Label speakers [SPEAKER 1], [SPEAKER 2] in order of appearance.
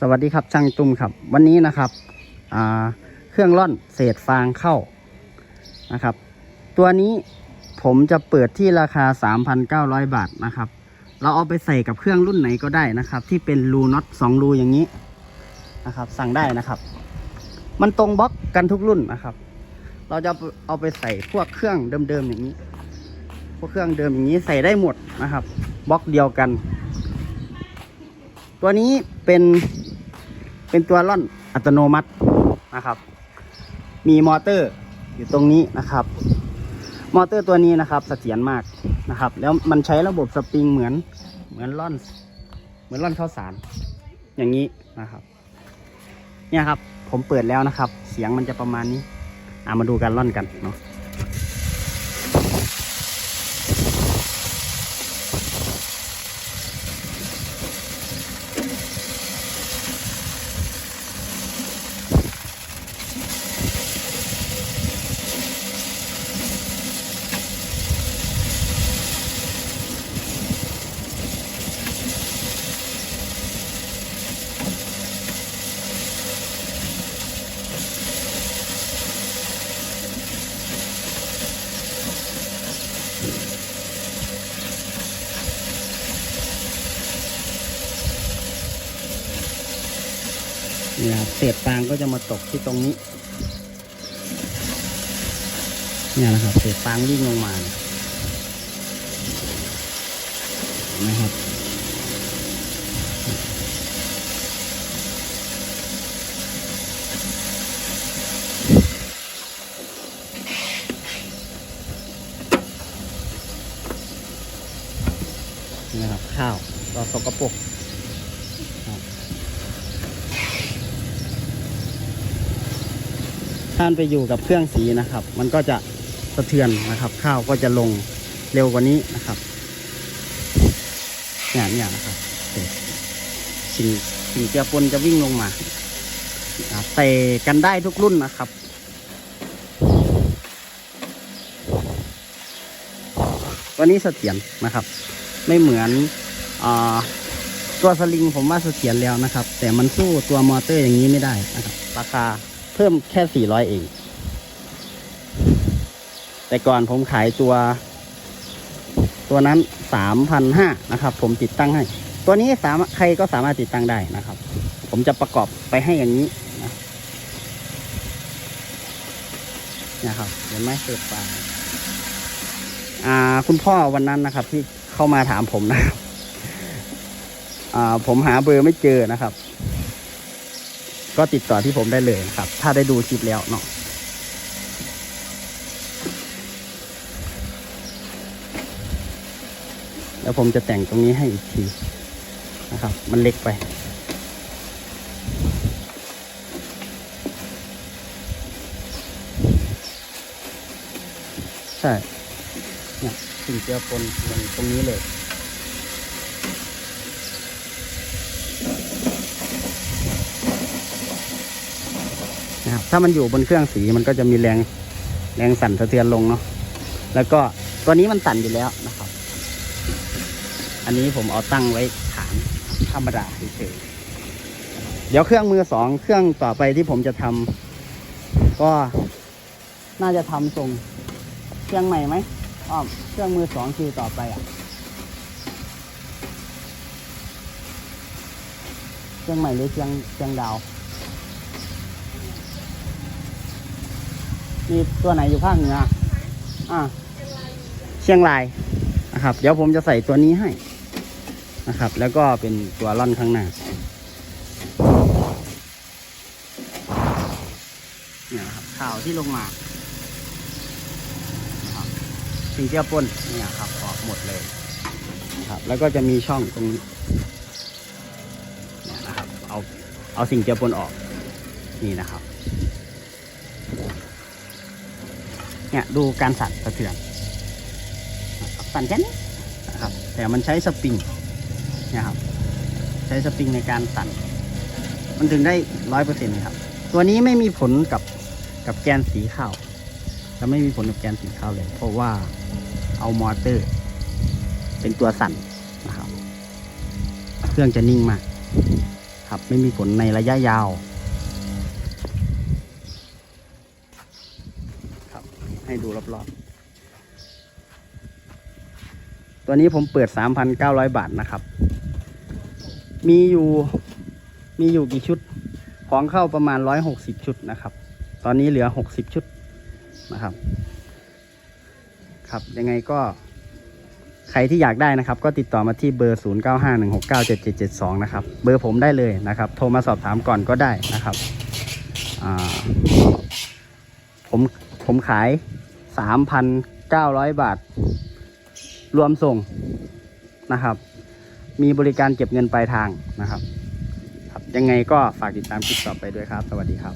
[SPEAKER 1] สวัสดีครับช่างตุ้มครับ วันนี้นะครับเครื่องร่อนเศษฟางเข้านะครับ ตัวนี้ผมจะเปิดที่ราคา 3,900 บาทนะครับ เราเอาไปใส่กับเครื่องรุ่นไหนก็ได้นะครับ ที่เป็นรูน็อต2รูอย่างนี้นะครับ สั่งได้นะครับ มันตรงบล็อกกันทุกรุ่นนะครับ เราจะเอาไปใส่พวกเครื่องเดิมๆอย่างนี้ พวกเครื่องเดิมอย่างนี้ใส่ได้หมดนะครับบล็อกเดียวกัน ตัวนี้เป็น เป็นตัวร่อนอัตโนมัตินะครับ มีมอเตอร์อยู่ตรงนี้นะครับ มอเตอร์ตัวนี้นะครับเสถียรมากนะครับ แล้วมันใช้ระบบสปริงเหมือนเหมือนร่อน เหมือนร่อนข้าวสาร อย่างนี้นะครับ เนี่ยครับ ผมเปิดแล้วนะครับ เสียงมันจะประมาณนี้อ่ามาดูการร่อนกันเนาะ นี่ครับเศษฟางก็จะมาตกที่ตรงนี้ เนี่ยนะครับเศษฟางวิ่งลงมาเนี่ยเห็นไหมครับนะครับข้าวก็สกปรก ถ้ามันไปอยู่กับเครื่องสีนะครับ มันก็จะสะเทือนนะครับ ข้าวก็จะลงเร็วกว่านี้นะครับเนี่ยเนี่ยนะครับสิ่งสิ่งเจือปนจะวิ่งลงมาอ่าใส่กันได้ทุกรุ่นนะครับวันนี้เสถียรนะครับ ไม่เหมือนอตัวสลิงผมว่าเสถียรแล้วนะครับ แต่มันสู้ตัวมอเตอร์อย่างนี้ไม่ได้นะครับ ราคา เพิ่มแค่ 400 เอง แต่ก่อนผมขายตัว ตัวนั้น 3,500 นะครับ ผมติดตั้งให้ ตัวนี้สามารถใครก็สามารถติดตั้งได้นะครับ ผมจะประกอบไปให้อย่างนี้นะนะครับเห็นไหมเศษฟางอ่า คุณพ่อวันนั้นนะครับ ที่เข้ามาถามผมนะครับ อ่า ผมหาเบอร์ไม่เจอนะครับ ก็ติดต่อที่ผมได้เลยครับ ถ้าได้ดูคลิปแล้วเนาะแล้วผมจะแต่งตรงนี้ให้อีกทีนะครับ มันเล็กไป ใช่เนี่ยสิ่งเจือปนลงตรงนี้เลย นะครับ ถ้ามันอยู่บนเครื่องสีมันก็จะมีแรงแรงสั่นสะเทือนลงเนาะแล้วก็ตัวนี้มันสั่นอยู่แล้วนะครับ อันนี้ผมเอาตั้งไว้ฐานธรรมดาเฉยเดี๋ยวเครื่องมือสองเครื่องต่อไปที่ผมจะทำก็น่าจะทำทรงเครื่องใหม่ไหมอ้อมเครื่องมือสองคือต่อไปอะเครื่องใหม่หรือเครื่องเครื่องดาว มีตัวไหนอยู่ภาคเหนืออ่าเชียงรายนะครับ เดี๋ยวผมจะใส่ตัวนี้ให้นะครับ แล้วก็เป็นตัวร่อนข้างหน้าเนี่ยครับข่าวที่ลงมาครับสิ่งเจือปนเนี่ยครับออกหมดเลยนะครับ แล้วก็จะมีช่องตรงนี้เนี่ยนะครับเอาเอาสิ่งเจือปนออกนี่นะครับ เนี่ยดูการสั่นสะเทือนสั่นแค่นี้นะครับแต่มันใช้สปริงเนี่ยครับใช้สปริงในการสั่น มันถึงได้ร้อยเปอร์เซ็นต์ครับ ตัวนี้ไม่มีผลกับกับแกนสีข้าวจะไม่มีผลกับแกนสีข้าวเลย เพราะว่าเอามอเตอร์ เป็นตัวสั่นนะครับ เครื่องจะนิ่งมาก ครับไม่มีผลในระยะยาวครับ ให้ดูรอบๆ ตัวนี้ผมเปิด 3,900 บาทนะครับ มีอยู่มีอยู่กี่ชุด ของเข้าประมาณ 160 ชุดนะครับ ตอนนี้เหลือ 60 ชุดนะครับ ครับยังไงก็ใครที่อยากได้นะครับ ก็ติดต่อมาที่เบอร์ 0951697772 นะครับ เบอร์ผมได้เลยนะครับ โทรมาสอบถามก่อนก็ได้นะครับผม ผมขาย 3,900 บาท รวมส่งนะครับ มีบริการเก็บเงินปลายทางนะครับ ครับ ยังไงก็ฝากติดตามคลิปต่อไปด้วยครับ สวัสดีครับ